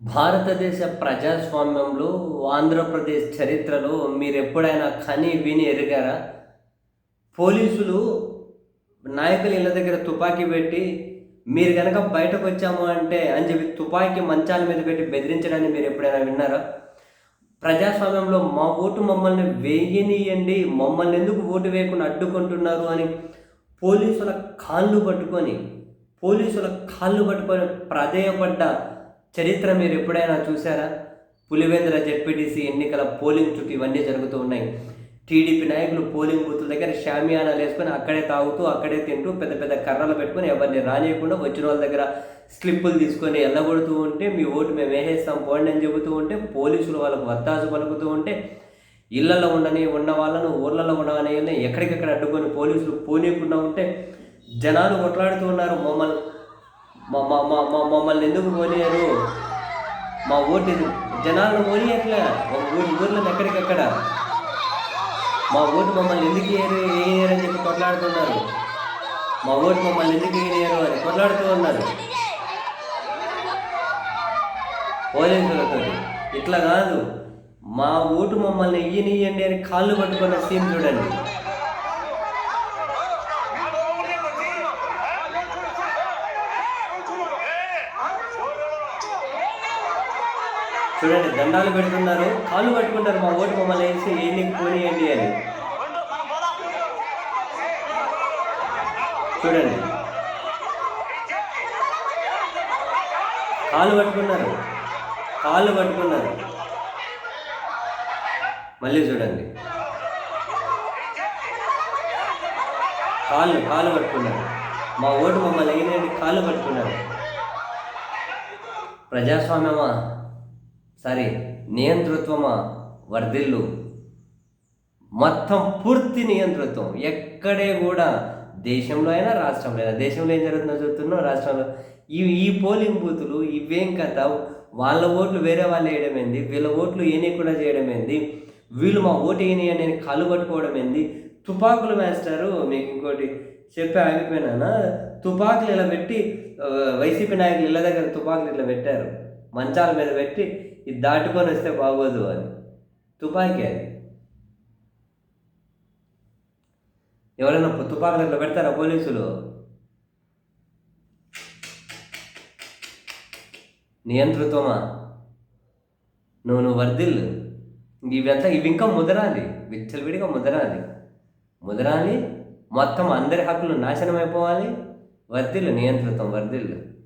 భారతదేశ ప్రజాస్వామ్యంలో ఆంధ్రప్రదేశ్ చరిత్రలో మీరు ఎప్పుడైనా కని విని ఎరిగారా? పోలీసులు నాయకులు ఇళ్ళ దగ్గర తుపాకీ పెట్టి మీరు కనుక బయటకు వచ్చాము అంటే అని చెప్పి తుపాకీ మంచాల మీద పెట్టి బెదిరించడాన్ని మీరు ఎప్పుడైనా విన్నారా? ప్రజాస్వామ్యంలో మా ఓటు మమ్మల్ని వేయనియండి మమ్మల్ని ఎందుకు ఓటు వేయకుండా అడ్డుకుంటున్నారు అని పోలీసుల కాళ్ళు పట్టుకొని పోలీసుల కాళ్ళు పట్టుకొని ప్రాధేయపడ్డ చరిత్ర మీరు ఎప్పుడైనా చూసారా పులివెందుల జెడ్పీటీసీ ఎన్నికల పోలింగ్ చుట్టూ ఇవన్నీ జరుగుతూ ఉన్నాయి. టీడీపీ నాయకులు పోలింగ్ బూతుల దగ్గర షామియానాలు వేసుకొని అక్కడే తాగుతూ అక్కడే తింటూ పెద్ద పెద్ద కర్రలు పెట్టుకొని ఎవరిని రానియకుండా వచ్చిన వాళ్ళ దగ్గర స్లిప్పులు తీసుకొని ఎల్లగొడుతూ ఉంటే మీ ఓటు మేము వేసేస్తాం పోండి అని చెబుతూ ఉంటే పోలీసులు వాళ్ళకు వత్తాసు పలుకుతూ ఉంటే ఇళ్ళలో ఉండని ఉన్న వాళ్ళను ఊర్లలో ఉండవని ఎక్కడికెక్కడ అడ్డుకొని పోలీసులు పోనీయకుండా ఉంటే జనాలు కొట్లాడుతూ ఉన్నారు మమ్మల్ని మా మా మా మా మమ్మల్ని ఎందుకు పోనీయరు మా ఓటు జనాలను పోనీయట్లే ఒక ఊరి ఊర్లను ఎక్కడికక్కడ? మా ఓటు మమ్మల్ని ఎందుకు వేయరు వేయరు అని చెప్పి కొట్లాడుతున్నారు. మా ఓటు మమ్మల్ని ఎందుకు వేయరు అని కొట్లాడుతూ ఉన్నారు. పోలీసులతో ఇట్లా కాదు. మా ఓటు మమ్మల్ని ఇయ్యనియండి అని కాళ్ళు పట్టుకున్న సీన్ చూడండి. చూడండి దండాలు పెడుతున్నారు. కాళ్ళు పట్టుకుంటారు మా ఓటు మమ్మల్ని వేసి ఏంటి పోనీయండి అని. చూడండి. కాళ్ళు పట్టుకున్నారు కాళ్ళు పట్టుకున్నారు మళ్ళీ చూడండి. కాళ్ళు కాళ్ళు పట్టుకున్నారు మా ఓటు మమ్మల్ని అయినండి కాళ్ళు పట్టుకున్నారు ప్రజాస్వామ్యమా? సారీ నియంతృత్వమా? వర్ధిల్లు. మొత్తం పూర్తి నియంతృత్వం. ఎక్కడే కూడా దేశంలో అయినా రాష్ట్రంలో అయినా. దేశంలో ఏం జరుగుతుందో చూస్తున్నాం రాష్ట్రంలో. ఈ ఈ పోలింగ్ బూతులు ఇవేం కథ? వాళ్ళ ఓట్లు వేరే వాళ్ళు వేయడం ఏంది? వీళ్ళ ఓట్లు ఏనేయకుండా చేయడం ఏంది? వీళ్ళు మా ఓటు వేయని నేను కాలు పట్టుకోవడం ఏంది? తుపాకులు మేస్తారు మీకు ఇంకోటి చెప్పి ఆగిపోయినా తుపాకులు ఇలా పెట్టి వైసీపీ నాయకులు ఇళ్ళ దగ్గర తుపాకులు ఇట్లా పెట్టారు. మంచాల మీద పెట్టి ఇది దాటుకొని వస్తే బాగోదు అని తుపాకీ అది. ఎవరైనా తుపాకులు అట్లా పెడతారా పోలీసులు? నియంతృత్వమా? నువ్వు నువ్వు వర్ధిల్లు ఇవంతా ఇవి ఇంకా ముదరాలి. విచ్చలవిడిగా ముదరాలి. ముదరాలి మొత్తం అందరి హక్కులు నాశనం అయిపోవాలి. వర్ధిల్లు నియంతృత్వం వర్ధిల్లు